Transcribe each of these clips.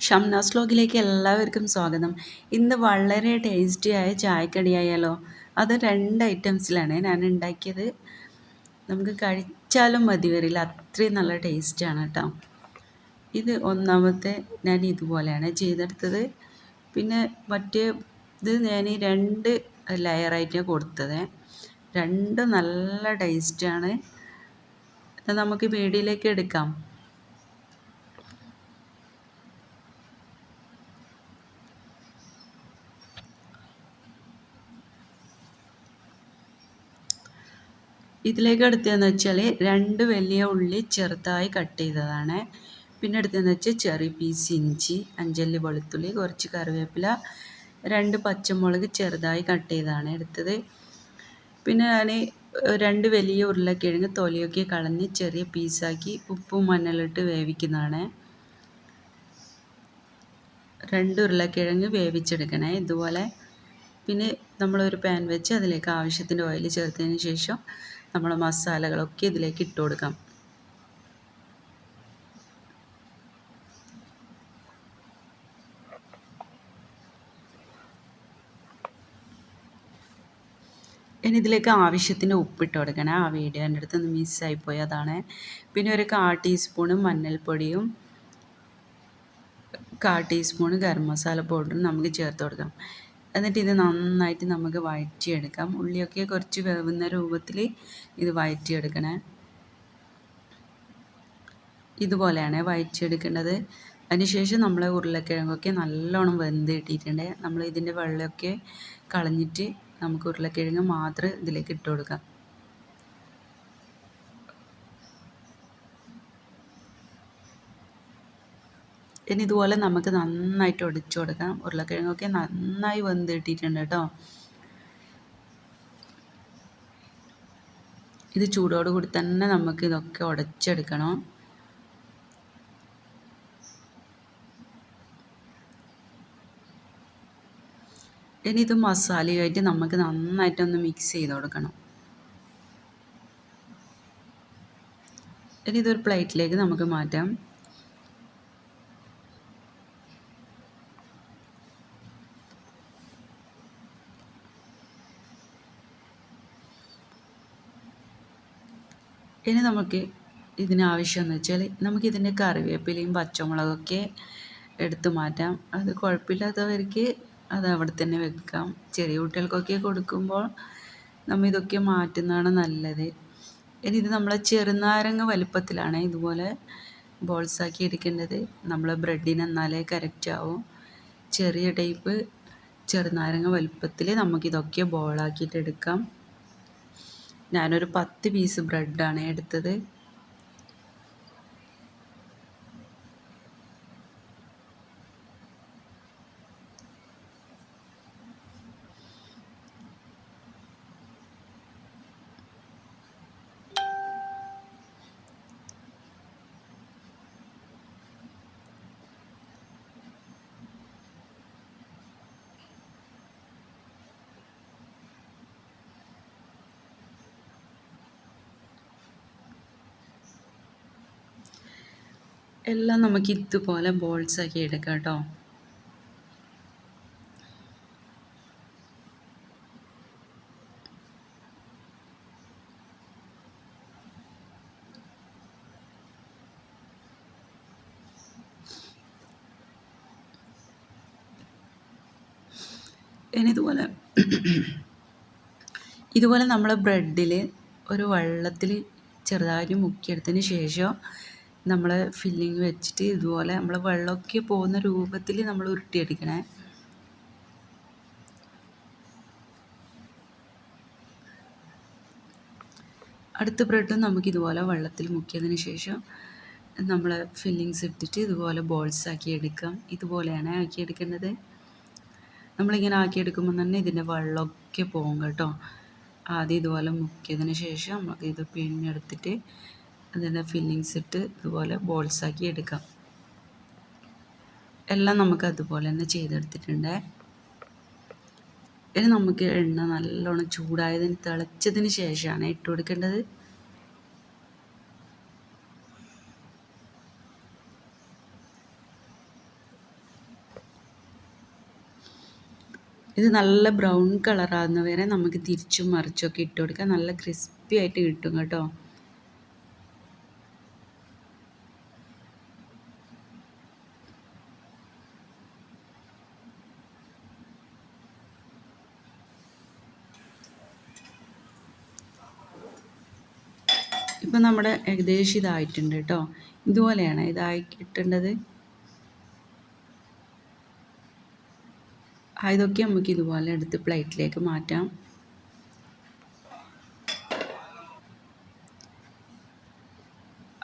ഷംനാസ് വ്ലോഗിലേക്ക് എല്ലാവർക്കും സ്വാഗതം. ഇന്ന് വളരെ ടേസ്റ്റിയായ ചായക്കടിയായാലോ അത് രണ്ട് ഐറ്റംസിലാണ് ഞാൻ ഉണ്ടാക്കിയത്. നമുക്ക് കഴിച്ചാലും മതി വരില്ല. അത്രയും നല്ല ടേസ്റ്റാണ് കേട്ടോ. ഇത് ഒന്നാമത്തെ ഞാൻ ഇതുപോലെയാണ് ചെയ്തെടുത്തത്. പിന്നെ മറ്റേ ഇത് ഞാൻ രണ്ട് ലെയറായിട്ട് കൊടുത്തത്. രണ്ട് നല്ല ടേസ്റ്റാണ്. നമുക്ക് വീടിലേക്ക് എടുക്കാം. ഇതിലേക്ക് എടുത്തതെന്ന് വെച്ചാൽ രണ്ട് വലിയ ഉള്ളി ചെറുതായി കട്ട് ചെയ്തതാണ്. പിന്നെ എടുത്തതെന്ന് വെച്ചാൽ ചെറിയ പീസ് ഇഞ്ചി അഞ്ചല്ലി വെളുത്തുള്ളി കുറച്ച് കറിവേപ്പില രണ്ട് പച്ചമുളക് ചെറുതായി കട്ട് ചെയ്തതാണ് എടുത്തത്. പിന്നെ ഞാൻ രണ്ട് വലിയ ഉരുളക്കിഴങ്ങ് തൊലിയൊക്കെ കളഞ്ഞ് ചെറിയ പീസാക്കി ഉപ്പും മഞ്ഞളിട്ട് വേവിക്കുന്നതാണ്. രണ്ട് ഉരുളക്കിഴങ്ങ് വേവിച്ചെടുക്കണേ ഇതുപോലെ. പിന്നെ നമ്മളൊരു പാൻ വെച്ച് അതിലേക്ക് ആവശ്യത്തിന്റെ ഓയിൽ ചേർത്തതിന് ശേഷം നമ്മൾ മസാലകളൊക്കെ ഇതിലേക്ക് ഇട്ട് കൊടുക്കാം. ഇനി ഇതിലേക്ക് ആവശ്യത്തിന് ഉപ്പിട്ട് കൊടുക്കണം. ആ വീഡിയോ എന്റെ അടുത്ത് നിന്ന് മിസ്സായിപ്പോയി അതാണ്. പിന്നെ ഒരു കാ ടീസ്പൂണ് മഞ്ഞൾപ്പൊടിയും കാ ടീസ്പൂണ് ഗരം മസാല പൗഡറും നമുക്ക് ചേർത്ത് കൊടുക്കാം. എന്നിട്ട് ഇത് നന്നായിട്ട് നമുക്ക് വഴറ്റിയെടുക്കാം. ഉള്ളിയൊക്കെ കുറച്ച് വേവുന്ന രൂപത്തിൽ ഇത് വഴറ്റിയെടുക്കണേ. ഇതുപോലെയാണ് വഴറ്റിയെടുക്കേണ്ടത്. അതിനുശേഷം നമ്മൾ ഉരുളക്കിഴങ്ങൊക്കെ നല്ലോണം വെന്ത് കിട്ടിയിട്ടുണ്ട്. നമ്മൾ ഇതിന്റെ വെള്ളമൊക്കെ കളഞ്ഞിട്ട് നമുക്ക് ഉരുളക്കിഴങ്ങ് മാത്രം ഇതിലേക്ക് ഇട്ട് കൊടുക്കാം. ഇനി ഇതുപോലെ നമുക്ക് നന്നായിട്ട് ഒടിച്ചു കൊടുക്കാം. ഉരുളക്കിഴങ്ങൊക്കെ നന്നായി വെന്ത് കിട്ടിയിട്ടുണ്ട് കേട്ടോ. ഇത് ചൂടോട് കൂടി തന്നെ നമുക്ക് ഇതൊക്കെ ഉടച്ചെടുക്കണം ഇനി ഇത് മസാലയുമായിട്ട് നമുക്ക് നന്നായിട്ടൊന്ന് മിക്സ് ചെയ്ത് കൊടുക്കണം. ഇനി ഇതൊരു പ്ലേറ്റിലേക്ക് നമുക്ക് മാറ്റാം. ഇനി നമുക്ക് ഇതിനാവശ്യമെന്ന് വെച്ചാൽ നമുക്കിതിന്റെ കറിവേപ്പിലയും പച്ചമുളകൊക്കെ എടുത്തു മാറ്റാം. അത് കുഴപ്പമില്ലാത്തവർക്ക് അത് അവിടെ തന്നെ വെക്കാം. ചെറിയ കുട്ടികൾക്കൊക്കെ കൊടുക്കുമ്പോൾ നമ്മൾ ഇതൊക്കെ മാറ്റുന്നതാണ് നല്ലത്. ഇനി ഇത് നമ്മളെ ചെറുനാരങ്ങ വലുപ്പത്തിലാണ് ഇതുപോലെ ബോൾസാക്കി എടുക്കേണ്ടത്. നമ്മളെ ബ്രെഡിന് എന്നാലേ കറക്റ്റ് ആവും. ചെറിയ ടൈപ്പ് ചെറുനാരങ്ങ വലുപ്പത്തിൽ നമുക്കിതൊക്കെ ബോളാക്കിയിട്ട് എടുക്കാം. ഞാനൊരു പത്ത് പീസ് ബ്രെഡാണ് എടുത്തത്. എല്ലാം നമുക്ക് ഇതുപോലെ ബോൾസ് ആക്കി എടുക്കാം കേട്ടോ. ഇനി ഇതുപോലെ ഇതുപോലെ നമ്മൾ ബ്രെഡിൽ ഒരു വെള്ളത്തിൽ ചെറുതായിട്ട് മുക്കിയെടുത്തതിന് ശേഷം നമ്മൾ ഫില്ലിങ് വെച്ചിട്ട് ഇതുപോലെ നമ്മൾ വെള്ളമൊക്കെ പോകുന്ന രൂപത്തിൽ നമ്മൾ ഉരുട്ടിയെടുക്കണേ. അടുത്ത ബ്രെഡും നമുക്ക് ഇതുപോലെ വെള്ളത്തിൽ മുക്കിയതിന് ശേഷം നമ്മൾ ഫില്ലിങ്സ് ഇട്ടിട്ട് ഇതുപോലെ ബോൾസ് ആക്കി എടുക്കാം. ഇതുപോലെയാണ് ആക്കിയെടുക്കേണ്ടത്. നമ്മളിങ്ങനെ ആക്കിയെടുക്കുമ്പോൾ തന്നെ ഇതിന്റെ വെള്ളമൊക്കെ പോകും കേട്ടോ. ആദ്യം ഇതുപോലെ മുക്കിയതിന് ശേഷം നമുക്ക് ഇത് പിഴിഞ്ഞെടുത്തിട്ട് അതിന്റെ ഫില്ലിങ്സ് ഇട്ട് ഇതുപോലെ ബോൾസാക്കി എടുക്കാം. എല്ലാം നമുക്ക് അതുപോലെ തന്നെ ചെയ്തെടുത്തിട്ടുണ്ട്. ഇനി നമുക്ക് എണ്ണ നല്ലോണം ചൂടായതിന് തിളച്ചതിന് ശേഷമാണ് ഇട്ട് കൊടുക്കേണ്ടത്. ഇത് നല്ല ബ്രൗൺ കളറാകുന്നവരെ നമുക്ക് തിരിച്ചും മറിച്ചൊക്കെ ഇട്ട് കൊടുക്കാം. നല്ല ക്രിസ്പി ആയിട്ട് കിട്ടും കേട്ടോ. ഇപ്പം നമ്മുടെ ഏകദേശം ഇതായിട്ടുണ്ട് കേട്ടോ. ഇതുപോലെയാണ് ഇതായി കിട്ടേണ്ടത്. ഇതൊക്കെ നമുക്ക് ഇതുപോലെ എടുത്ത് പ്ലേറ്റിലേക്ക് മാറ്റാം.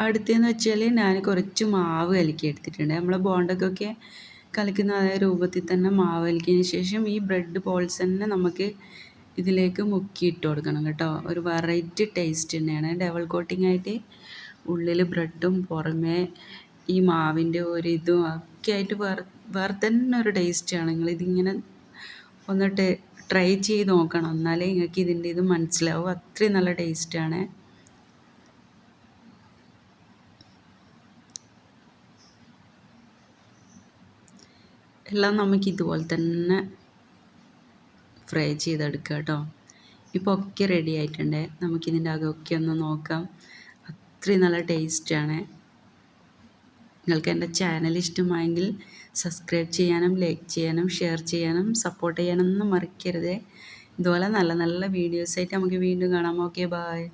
അടുത്തെന്ന് വെച്ചാൽ ഞാൻ കുറച്ച് മാവ് കലക്കി എടുത്തിട്ടുണ്ട്. നമ്മളെ ബോണ്ടക്കൊക്കെ കലക്കുന്ന അതേ രൂപത്തിൽ തന്നെ മാവ് കലക്കിയതിന് ശേഷം ഈ ബ്രെഡ് ബോൾസ് തന്നെ നമുക്ക് ഇതിലേക്ക് മുക്കിയിട്ട് കൊടുക്കണം കേട്ടോ. ഒരു വെറൈറ്റി ടേസ്റ്റ് തന്നെയാണ്. ഡബിൾ കോട്ടിംഗ് ആയിട്ട് ഉള്ളിൽ ബ്രെഡും പുറമേ ഈ മാവിന്റെ ഒരു ഇതും ഒക്കെ ആയിട്ട് വേറെ വേറെ തന്നെ ഒരു ടേസ്റ്റാണ് നിങ്ങൾ ഇതിങ്ങനെ ഒന്നിട്ട് ട്രൈ ചെയ്ത് നോക്കണം. എന്നാലേ നിങ്ങൾക്ക് ഇതിന്റെ ഇത് മനസ്സിലാവും. അത്രയും നല്ല ടേസ്റ്റാണ് എല്ലാം നമുക്ക് ഇതുപോലെ തന്നെ ഫ്രൈ ചെയ്തെടുക്കുക കേട്ടോ. ഇപ്പോൾ ഒക്കെ റെഡി ആയിട്ടുണ്ട്. നമുക്കിതിന്റെ അകമൊക്കെ ഒന്ന് നോക്കാം. അത്രയും നല്ല ടേസ്റ്റാണ് നിങ്ങൾക്ക് എന്റെ ചാനൽ ഇഷ്ടമായെങ്കിൽ സബ്സ്ക്രൈബ് ചെയ്യാനും ലൈക്ക് ചെയ്യാനും ഷെയർ ചെയ്യാനും സപ്പോർട്ട് ചെയ്യാനൊന്നും മറക്കരുത്. ഇതുപോലെ നല്ല നല്ല വീഡിയോസായിട്ട് നമുക്ക് വീണ്ടും കാണാം. Okay bye